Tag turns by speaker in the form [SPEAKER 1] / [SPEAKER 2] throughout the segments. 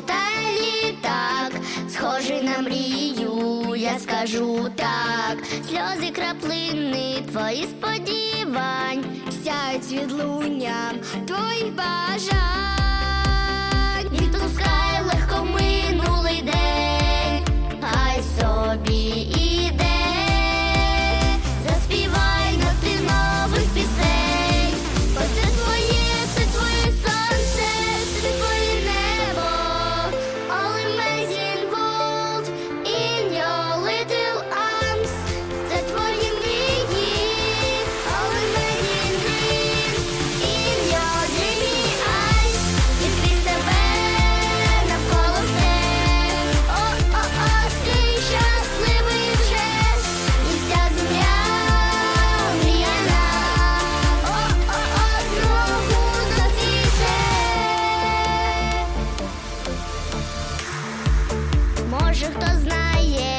[SPEAKER 1] літає літак, схожий на мрію, я скажу так, сльози краплини, твої сподівань, сяють від луням твоїх бажань. може хто знає.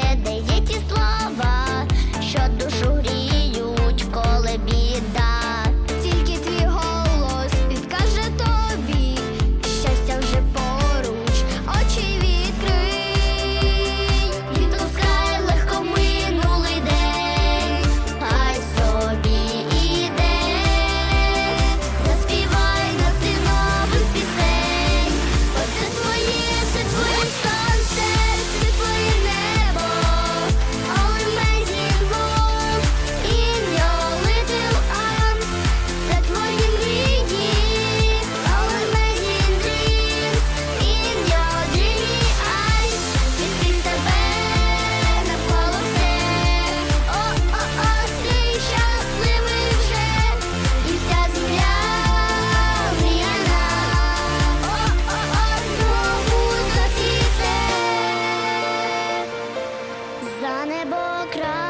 [SPEAKER 1] за небо край.